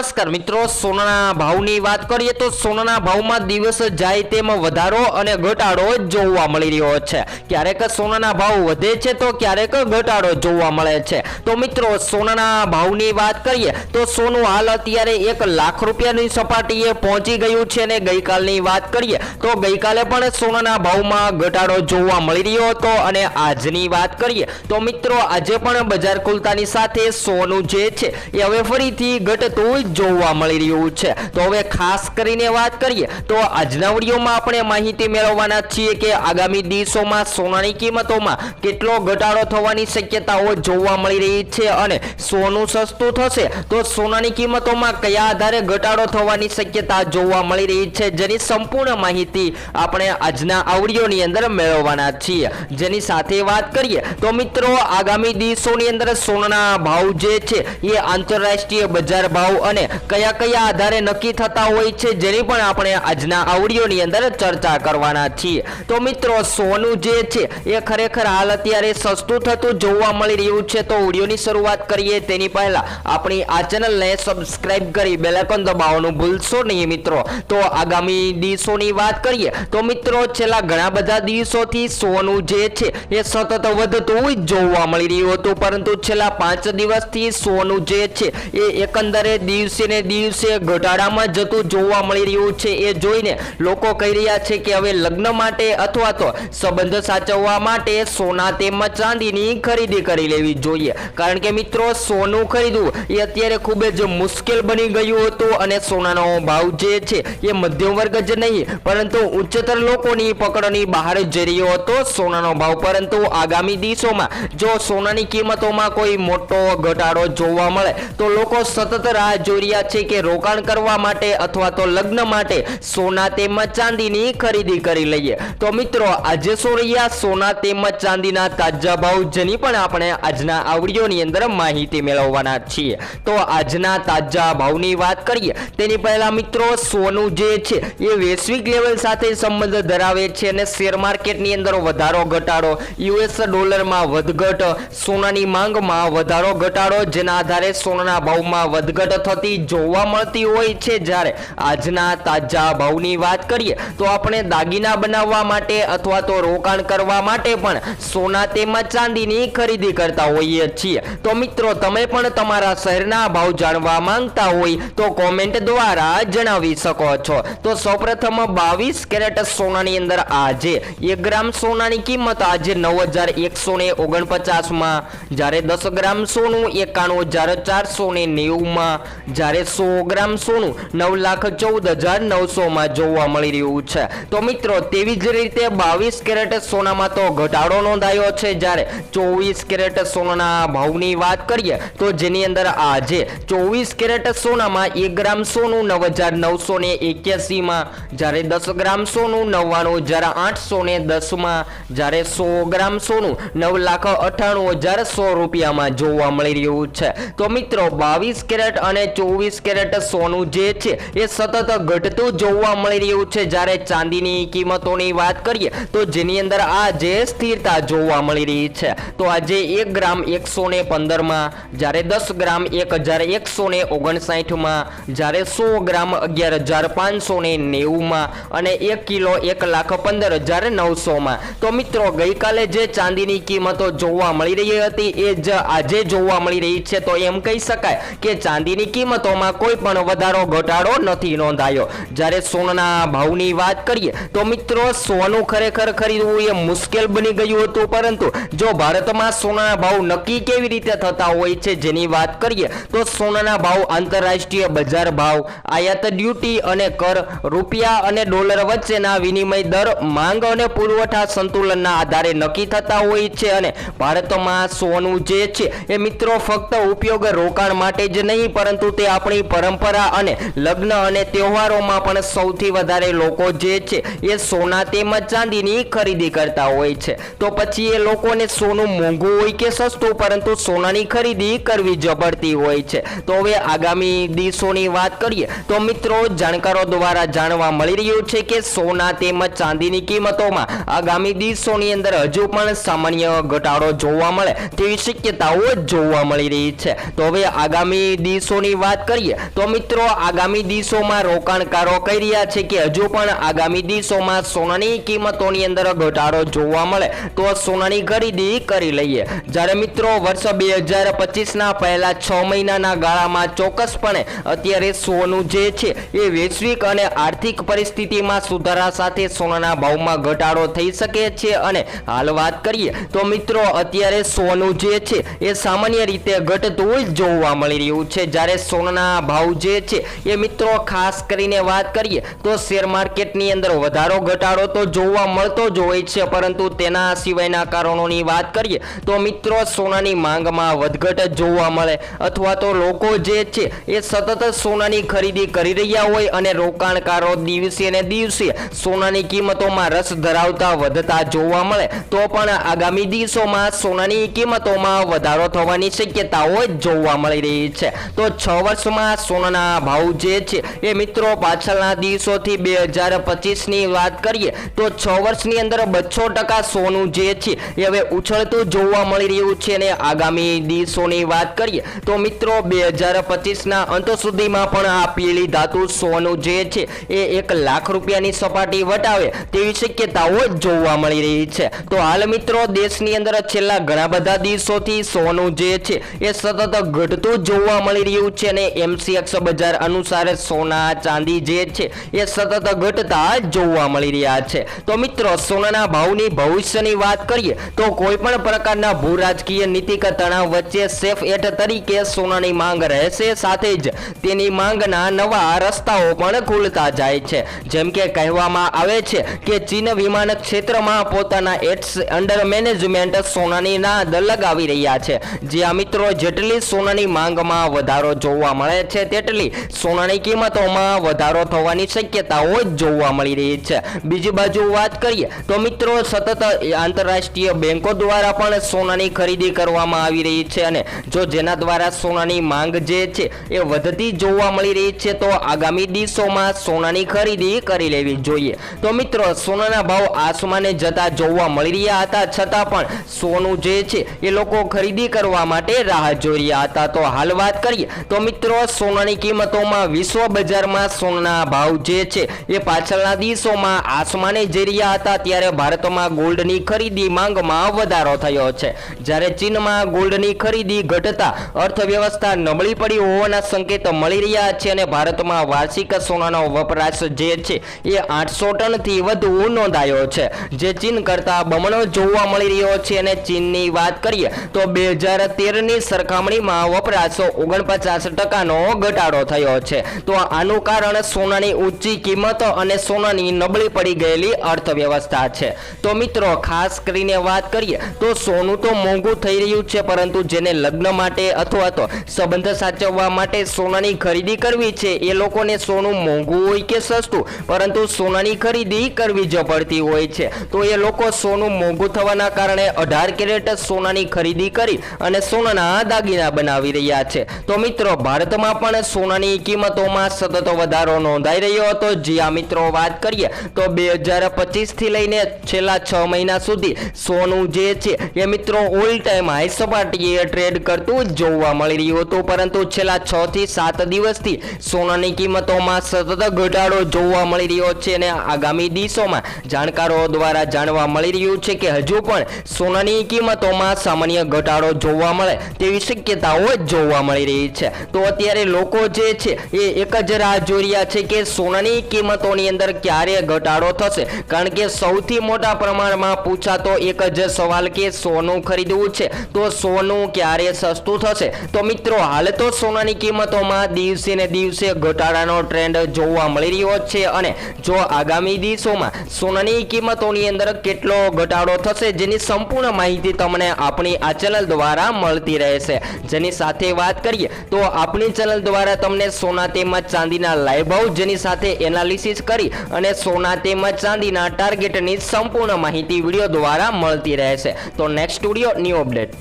નમસ્કાર મિત્રો, સોનાના ભાવની વાત કરીએ તો સોનાના ભાવમાં દિવસ જાય તેમ વધારો અને ઘટાડો જોવા મળી રહ્યો છે. ક્યારેક સોનાના ભાવ વધે છે તો ક્યારેક ઘટાડો જોવા મળે છે. તો મિત્રો, સોનાના ભાવની વાત કરીએ તો સોનું હાલ અત્યારે એક લાખ રૂપિયાની સપાટીએ પહોંચી ગયું છે અને ગઈકાલની વાત કરીએ તો ગઈકાલે પણ સોનાના ભાવમાં ઘટાડો જોવા મળી રહ્યો હતો અને આજની વાત કરીએ તો મિત્રો, આજે પણ બજાર ખુલતાની સાથે સોનું જે છે એ હવે ફરીથી ઘટતું જોવા મળી રહ્યું છે. તો હવે ખાસ કરીને વાત કરીએ, તો આજના વિડીયોમાં આપણે માહિતી મેળવવાના છીએ કે આગામી દિવસોમાં સોનાની કિંમતોમાં કેટલો ઘટાડો થવાની શક્યતાઓ જોવા મળી રહી છે અને સોનું સસ્તું થશે, તો સોનાની કિંમતોમાં કયા આધારે ઘટાડો થવાની શક્યતા જોવા મળી રહી છે જેની સંપૂર્ણ માહિતી આપણે આજના આવડીઓની અંદર મેળવવાના છીએ. જેની સાથે વાત કરીએ, તો મિત્રો આગામી દિવસોની અંદર સોનાના ભાવ જે છે, એ આંતરરાષ્ટ્રીય બજાર ભાવ અને કયા કયા આધારે નક્કી થતા હોય છે જેની પણ આપણે આજના આવડીઓની અંદર ચર્ચા કરવાના છીએ. તો મિત્રો, સોનું જે છે, એ ખરેખર હાલ અત્યારે સસ્તું થતું જોવા મળી રહ્યું છે. તો ઓડિયોની શરૂઆત કરીએ. તેની પહેલા આપણી આ ચેનલને સબસ્ક્રાઈબ કરી બેલાઇકન દબાવવાનું ભૂલશો નહીં મિત્રો. તો આગામી દિવસોની વાત કરીએ, તો મિત્રો, છેલ્લા ઘણા બધા દિવસોથી સોનું જે છે, એ સતત વધતું જોવા મળી રહ્યું હતું. પરંતુ છેલ્લા પાંચ દિવસથી સોનું જે છે, એ એકંદરે દિવસે ને દિવસે ઘટાડામાં જતું જોવા મળી રહ્યું છે. એ જોઈને લોકો કહી રહ્યા છે કે હવે લગ્ન માટે અથવા તો સંબંધ સાચવવા માટે સોના તેમજ ચાંદીની ખરીદી કરી લેવી જોઈએ. કારણ કે મિત્રો, સોનું ખરીદવું એ અત્યારે ખૂબ જ મુશ્કેલ બની ગયું હતું અને સોનાનો ભાવ જે છે એ મધ્યમ વર્ગ જ નહીં, પરંતુ ઉચ્ચતર લોકોની પકડની બહાર જઈ રહ્યો હતો સોનાનો ભાવ. પરંતુ આગામી દિવસોમાં જો સોનાની કિંમતોમાં કોઈ મોટો ઘટાડો જોવા મળે, તો લોકો સતત રાહ જોઈ રહ્યા છે કે રોકાણ કરવા માટે અથવા તો લગ્ન માટે સોના તેમજ ચાંદીની ખરીદી કરી લઈએ. તો મિત્રો, આજે શું રહ્યા? સોના તેમજ ચાંદીના તાજા ભાવ જેની પણ આપણે આજના આ વિડીયોની અંદર માહિતી મેળવવાના છીએ. તો આજના તાજા ભાવની વાત કરીએ. તેની પહેલા મિત્રો, સોનું જે છે એ વૈશ્વિક લેવલ સાથે સંબંધ ધરાવે છે અને શેર માર્કેટની અંદર વધારો ઘટાડો, યુએસ ડોલરમાં વધઘટ, સોનાની માંગમાં વધારો ઘટાડો, જેના આધારે સોનાના ભાવમાં વધઘટ થતી જોવા મળતી હોય છે. જ્યારે આજના તાજા ભાવની વાત કરીએ, તો આપણે દાગીના બનાવવા માટે અથવા તો રોકાણ કરવા માટે પણ સોના તેમજ ચાંદીની ખરીદી કરતા હોઈએ છીએ. તો મિત્રો, તમે પણ તમારા શહેરના ભાવ જાણવા માંગતા હોય, તો કોમેન્ટ દ્વારા જણાવી શકો છો. તો સૌપ્રથમ બાવીસ કેરેટ સોનાની અંદર આજે એક ગ્રામ સોનાની કિંમત આજે નવ હજાર એકસો ને ઓગણપચાસમાં, જ્યારે દસ ગ્રામ સોનું એકાણું હજાર ચારસો ને નેવુંમાં જ્યારે સો ગ્રામ સોનું નવ લાખ ચૌદ હજાર નવસોમાં જોવા મળી રહ્યું છે. તો મિત્રો, તેવી જ રીતે બાવીસ કેરેટ સોનામાં તો ઘટાડો નોંધાયો છે. જ્યારે ચોવીસ કેરેટ સોનાના ભાવની વાત કરીએ, તો જેની અંદર આજે ચોવીસ કેરેટ સોનામાં એક ગ્રામ સોનું નવ હજાર નવસો ને એક્યાસીમાં, જ્યારે દસ ગ્રામ સોનું નવ્વાણું હજાર આઠસો ને દસમાં, જ્યારે સો ગ્રામ સોનું નવ લાખ અઠ્ઠાણું હજાર સો રૂપિયામાં જોવા મળી રહ્યું છે. તો મિત્રો, બાવીસ કેરેટ અને ચોવીસ કેરેટ સોનું જે છે, એ સતત ઘટતું જોવા મળી રહ્યું છે. જ્યારે ચાંદીની કિંમતોની વાત કરીએ, તો જેની અંદર આજે સ્થિરતા જોવા મળી રહી છે. તો આજે એક ગ્રામ એકસો ને પંદરમાં, જ્યારે દસ ગ્રામ એક હજાર એકસો ને ઓગણસાઠમાં, જ્યારે સો ગ્રામ અગિયાર હજાર પાંચસો ને નેવુંમાં અને એક કિલો એક લાખ પંદર હજાર નવસોમાં. તો મિત્રો, ગઈકાલે જે ચાંદીની કિંમતો જોવા મળી રહી હતી, એ જ આજે જોવા મળી રહી છે. તો એમ કહી શકાય કે ચાંદીની કિંમતોમાં કોઈ પણ વધારો, ઘટાડો નથી નોંધાયો. જ્યારે સોનાના ભાવની વાત કરીએ, તો મિત્રો સોનું ખરેખર ખરીદવું એ મુશ્કેલ બની ગયું હતું. પરંતુ જો ભારતમાં સોનાના ભાવ નક્કી કેવી રીતે થતા હોય છે જેની વાત કરીએ, તો સોનાના ભાવ આંતરરાષ્ટ્રીય બજાર ભાવ, આયાત ડ્યુટી અને કર, રૂપિયા અને ડોલર વચ્ચેના વિનિમય દર, માંગ અને પુરવઠા સંતુલનના આધારે નક્કી થતા હોય છે. અને ભારતમાં સોનું જે છે, એ મિત્રો ફક્ત ઉપયોગ રોકાણ માટે જ નહીં, પરંતુ તે આપણી પરંપરા અને લગ્ન અને તહેવારોમાં પણ સૌથી વધારે લોકો જે છે એ સોના તેમજ ચાંદીની ખરીદી કરતા હોય છે. તો પછી એ લોકોને સોનું મોંઘું હોય કે સસ્તું, પરંતુ સોનાની ખરીદી કરવી જબરતી હોય છે. તો હવે આગામી દિવસોની વાત કરીએ, તો મિત્રો જાણકારો દ્વારા જાણવા મળી રહ્યું છે કે સોના તેમજ ચાંદીની કિંમતોમાં આગામી દિવસોની અંદર હજુ પણ સામાન્ય ઘટાડો જોવા મળે તેવી શક્યતાઓ જોવા મળી રહી છે. તો હવે આગામી દિવસોની વાત વાત કરીએ, તો મિત્રો આગામી દિવસોમાં રોકાણકારો કહી રહ્યા છે કે હજુ પણ આગામી દિવસોમાં સોનાની કિંમતોની અંદર ઘટાડો જોવા મળે, તો સોનાની ખરીદી કરી લઈએ. જ્યારે મિત્રો વર્ષ બે હજાર પચીસના પહેલા છ મહિનાના ગાળામાં ચોક્કસપણે અત્યારે સોનું જે છે એ વૈશ્વિક અને આર્થિક પરિસ્થિતિમાં સુધારા સાથે સોનાના ભાવમાં ઘટાડો થઈ શકે છે અને હાલ વાત કરીએ, તો મિત્રો અત્યારે સોનું જે છે એ સામાન્ય રીતે ઘટતું જોવા મળી રહ્યું છે. જ્યારે સોનાના ભાવ જે છે એ મિત્રો ખાસ કરીને વાત કરીએ તો શેર માર્કેટની અંદર વધારો ઘટાડો તો જોવા મળતો જ હોય છે, પરંતુ તેના સિવાયના કારણોની વાત કરીએ તો મિત્રો સોનાની માંગમાં વધઘટ જોવા મળે અથવા તો લોકો જે છે એ સતત સોનાની ખરીદી કરી રહ્યા હોય અને રોકાણકારો દિવસે ને દિવસે સોનાની કિંમતોમાં રસ ધરાવતા વધતા જોવા મળે, તો પણ આગામી દિવસોમાં સોનાની કિંમતોમાં વધારો થવાની શક્યતાઓ જોવા મળી રહી છે. તો છ વર્ષમાં સોનાના ભાવ જે છે એ મિત્રો પાછળના દિવસોથી બે હજાર પચીસની વાત કરીએ તો છ વર્ષની અંદર બસો ટકા સોનું જે છે એ હવે ઉછળતું જોવા મળી રહ્યું છે અને આગામી દિવસોની વાત કરીએ તો મિત્રો બે હજાર પચીસના અંત સુધીમાં પણ આ પીળી ધાતુ સોનું જે છે એ એક લાખ રૂપિયાની સપાટી વટાવે તેવી શક્યતાઓ જોવા મળી રહી છે. તો હાલ મિત્રો દેશની અંદર છેલ્લા ઘણા બધા દિવસોથી સોનું જે છે એ સતત ઘટતું જોવા મળી રહ્યું છે અને એમસીએક્સ બજાર અનુસાર સોના, ચાંદી જે છે, એ સતત ઘટતા જોવા મળી રહ્યા છે. તો મિત્રો, સોનાના ભાવની ભવિષ્યની વાત કરીએ, તો કોઈ પણ પ્રકારના ભૂ રાજકીય નીતિક તણાવ વચ્ચે સેફ એટ તરીકે સોનાની માંગ રહેશે. સાથે જ તેની માંગના નવા રસ્તાઓ પણ ખુલતા જાય છે. જેમ કે કહેવામાં આવે છે કે ચીન વિમાન ક્ષેત્રમાં પોતાના એટ્સ અંડર મેનેજમેન્ટ સોનાની નાદ લગાવી રહ્યા છે. જ્યાં મિત્રો, જેટલી સોનાની માંગમાં વધારો જોવા મળે છે તેટલી સોનાની કિંમતોમાં વધારો થવાની શક્યતાઓ જોવા મળી રહી છે. બીજી બાજુ વાત કરીએ તો મિત્રો સતત આંતરરાષ્ટ્રીય બેંકો દ્વારા પણ સોનાની ખરીદી કરવામાં આવી રહી છે અને જો જેના દ્વારા સોનાની માંગ જે છે એ વધતી જોવા મળી રહી છે તો આગામી દિવસોમાં સોનાની ખરીદી કરી લેવી જોઈએ. તો મિત્રો સોનાના ભાવ આસમાને જતા જોવા મળી રહ્યા હતા. છતાં પણ સોનું જે છે એ લોકો ખરીદી કરવા માટે રાહ જોઈ રહ્યા હતા. તો હાલ વાત કરીએ તો મિત્રો સોનાની કિંમતોમાં વિશ્વ બજારમાં સોનાના ભાવ જે છે, એ પાછળના દિવસોમાં આસમાને જઈ રહ્યા હતા. ત્યારે ભારતમાં ગોલ્ડની ખરીદી માંગમાં વધારો થયો છે. જ્યારે ચીનમાં ગોલ્ડની ખરીદી ઘટતા અર્થવ્યવસ્થા નબળી પડી હોવાના સંકેત મળી રહ્યા છે અને ભારતમાં વાર્ષિક સોનાનો વપરાશ જે છે, એ આઠસો ટનથી વધુ નોંધાયો છે. જે ચીન કરતાં બમણો જોવા મળી રહ્યો છે અને ચીનની વાત કરીએ, તો બે હજાર તેરની સરખામણીમાં વપરાશ ઓગણપચાસ ટકાનો ઘટાડો થયો છે. તો આનું કારણ સોનાની ઊંચી કિંમત અને સોનાની નબળી પડી ગયેલી અર્થવ્યવસ્થા છે. તો મિત્રો, ખાસ કરીને વાત કરીએ, તો સોનું તો મોંઘું થઈ રહ્યું છે, પરંતુ જેને લગ્ન માટે અથવા તો સંબંધ સાચવવા માટે સોનાની ખરીદી કરવી છે, એ લોકોને સોનું મોંઘું હોય કે સસ્તું, પરંતુ સોનાની ખરીદી કરવી જ પડતી હોય છે. તો એ લોકો સોનું મોંઘું થવાના કારણે અઢાર કેરેટ સોનાની ખરીદી કરી અને સોનાના દાગીના બનાવી રહ્યા છે. તો મિત્રો ભારતમાં પણ સોનાની કિંમતોમાં સતત વધારો નોંધાઈ રહ્યો હતો. જ્યાં મિત્રો, વાત કરીએ તો બે હજાર પચીસથી લઈને છેલ્લા છ મહિના સુધી સોનું જે છે એ મિત્રો ઓલ ટાઈમ હાઈ સપાટીએ ટ્રેડ કરતું જોવા મળી રહ્યું હતું. પરંતુ છેલ્લા છ થી સાત દિવસથી સોનાની કિંમતોમાં સતત ઘટાડો જોવા મળી રહ્યો છે અને આગામી દિવસોમાં જાણકારો દ્વારા જાણવા મળી રહ્યું છે કે હજુ પણ સોનાની કિંમતોમાં સામાન્ય ઘટાડો જોવા મળે તેવી શક્યતાઓ જ જોવા મળી રહી છે. તો અત્યારે લોકો જે છે, એ એક જ રાહ જોઈ રહ્યા છે કે સોનાની કિંમતોની અંદર ક્યારે ઘટાડો થશે? કારણ કે સૌથી મોટા પ્રમાણમાં પૂછાતો એક જ સવાલ કે સોનું ખરીદવું છે, તો સોનું ક્યારે સસ્તું થશે? તો મિત્રો, હાલ તો સોનાની કિંમતોમાં દિવસે ને દિવસે ઘટાડાનો ટ્રેન્ડ જોવા મળી રહ્યો છે અને જો આગામી દિવસોમાં સોનાની કિંમતોની અંદર કેટલો ઘટાડો થશે, જેની સંપૂર્ણ માહિતી તમને આપણી આ ચેનલ દ્વારા મળતી રહેશે. જેની સાથે વાત કરીએ, તો આપણી ચેનલ દ્વારા તમને સોના તેમજ ચાંદીના લાઈવ ભાવ જેની સાથે એનાલિસિસ કરી અને સોના તેમજ ચાંદીના ટાર્ગેટની સંપૂર્ણ માહિતી વીડિયો દ્વારા મળતી રહેશે તો નેક્સ્ટ સ્ટુડિયો ન્યૂ અપડેટ